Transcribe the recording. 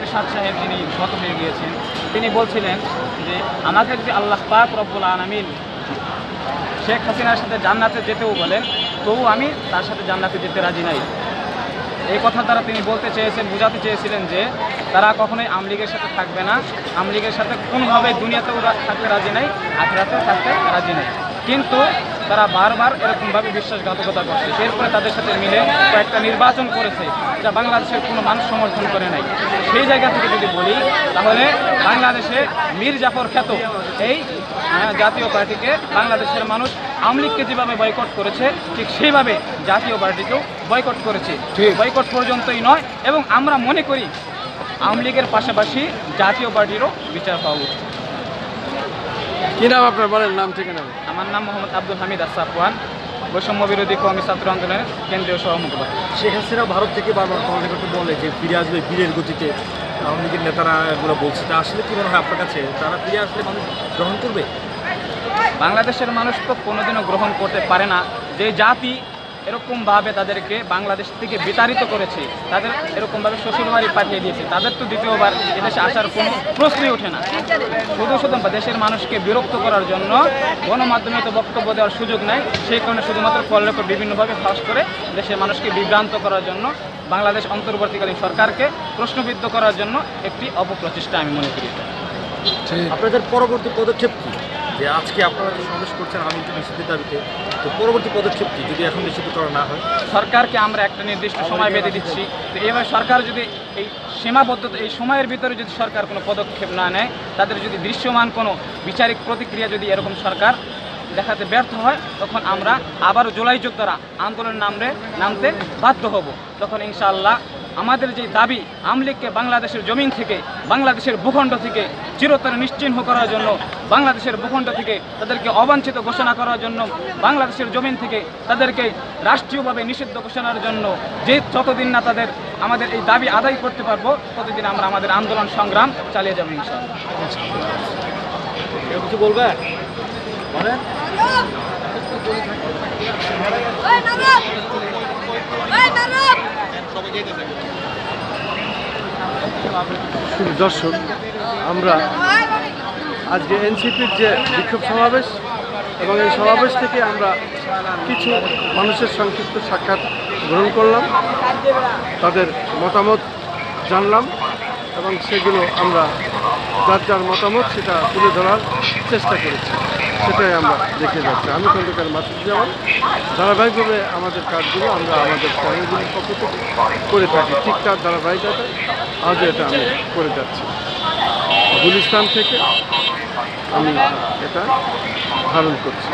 এরশাদ সাহেব যিনি গত হয়ে গিয়েছেন, তিনি বলছিলেন যে, আমাকে যদি আল্লাহ পাক রব্বুল আলমিন শেখ হাসিনার সাথে জান্নাতে যেতেও বলেন, তবু আমি তার সাথে জান্নাতে যেতে রাজি নাই। এই কথা দ্বারা তিনি বলতে চেয়েছেন, বোঝাতে চেয়েছিলেন যে, তারা কখনোই আমলিগের সাথে থাকবে না। আমলিগের সাথে কোনোভাবে দুনিয়াতেও থাকতে রাজি নাই, আখরাতেও থাকতে রাজি নাই। কিন্তু তারা বারবার এরকমভাবে বিশ্বাসঘাতকতা করছে। এরপরে তাদের সাথে মিলে কয়েকটা নির্বাচন করেছে, যা বাংলাদেশের কোনো মানুষ সমর্থন করে নাই। সেই জায়গা থেকে যদি বলি তাহলে বাংলাদেশে মীর জাফর খ্যাত এই জাতীয় পার্টিকে বাংলাদেশের মানুষ আমলিগকে যেভাবে বয়কট করেছে ঠিক সেইভাবে জাতীয় পার্টিকেও বয়কট করেছে। ঠিক। বয়কট পর্যন্তই নয় এবং আমরা মনে করি আওয়ামী লীগের পাশাপাশি জাতীয় পার্টিরও বিচার পাওয়া উচিত। কি নাম আপনার? বলেন নাম ঠিকানা আমার নাম মোহাম্মদ আব্দুল হামিদ আসাফওয়ান। বৈষম্য বিরোধী কমি ছাত্র আন্দোলনের কেন্দ্রীয় সহমুখপাত্র শেখ হাসিনা ভারত থেকে বারবার তোমাদের কাছে বলে যে ফিরে আসবে বীরের গতিতে। আওয়ামী লীগের নেতারা এগুলো বলছে। তা আসলে কি মনে হয় আপনার কাছে? তারা ফিরে আসলে মানুষ গ্রহণ করবে? বাংলাদেশের মানুষ তো কোনোদিনও গ্রহণ করতে পারে না। যে জাতি এরকমভাবে তাদেরকে বাংলাদেশ থেকে বিতাড়িত করেছে। তাদের এরকমভাবে শ্বশুরবাড়ি পাঠিয়ে দিয়েছে। তাদের তো দ্বিতীয়বার এদেশে আসার কোনো প্রশ্নই ওঠে না। শুধু শুধু দেশের মানুষকে বিরক্ত করার জন্য গণমাধ্যমে তো বক্তব্য দেওয়ার সুযোগ নাই। সেই কারণে শুধুমাত্র রেকর্ড বিভিন্নভাবে ফাঁস করে দেশের মানুষকে বিভ্রান্ত করার জন্য বাংলাদেশ অন্তর্বর্তীকালীন সরকারকে প্রশ্নবিদ্ধ করার জন্য একটি অপপ্রচেষ্টা আমি মনে করি। আপনাদের পরবর্তী পদক্ষেপ কি? যে আজকে আপনারা যে সমাবেশ করছেন আমি একটু নিষিদ্ধের দাবিতে তো পরবর্তী পদক্ষেপ কি যদি এখন নিষিদ্ধ করা না হয়? সরকারকে আমরা একটা নির্দিষ্ট সময় বেঁধে দিচ্ছি। তো এবার সরকার যদি এই সীমাবদ্ধতা এই সময়ের ভিতরে যদি সরকার কোনো পদক্ষেপ না নেয় তাদের যদি দৃশ্যমান কোনো বিচারিক প্রতিক্রিয়া যদি এরকম সরকার দেখাতে ব্যর্থ হয় তখন আমরা আবারও জুলাই যোগ দ্বারা আন্দোলন নামরে নামতে বাধ্য হব। তখন ইনশাআল্লাহ আমাদের যে দাবি আমলিগকে বাংলাদেশের জমিন থেকে বাংলাদেশের ভূখণ্ড থেকে চিরতরে নিশ্চিহ্ন করার জন্য বাংলাদেশের ভূখণ্ড থেকে তাদেরকে অবাঞ্ছিত ঘোষণা করার জন্য বাংলাদেশের জমিন থেকে তাদেরকে রাষ্ট্রীয়ভাবে নিষিদ্ধ ঘোষণার জন্য যে যতদিন না তাদের আমাদের এই দাবি আদায় করতে পারব ততদিন আমরা আমাদের আন্দোলন সংগ্রাম চালিয়ে যাব কিছু বলবে? বলেন। দর্শক, আমরা আজকে এনসিপির যে বিক্ষোভ সমাবেশ এবং এই সমাবেশ থেকে আমরা কিছু মানুষের সংক্ষিপ্ত সাক্ষাৎ গ্রহণ করলাম, তাদের মতামত জানলাম এবং সেগুলো আমরা যার যার মতামত সেটা তুলে ধরার চেষ্টা করেছি। সেটাই আমরা দেখে যাচ্ছি। আমি খন্দকার মাসুদ জামান ধারাবাহিকভাবে আমাদের কাজগুলো আমরা আমাদের চ্যানেলগুলির পক্ষ থেকে করে থাকি। ঠিক তার ধারাবাহিকতা আজও এটা আমি করে যাচ্ছি। গুলিস্তান থেকে আমি এটা ধারণ করছি।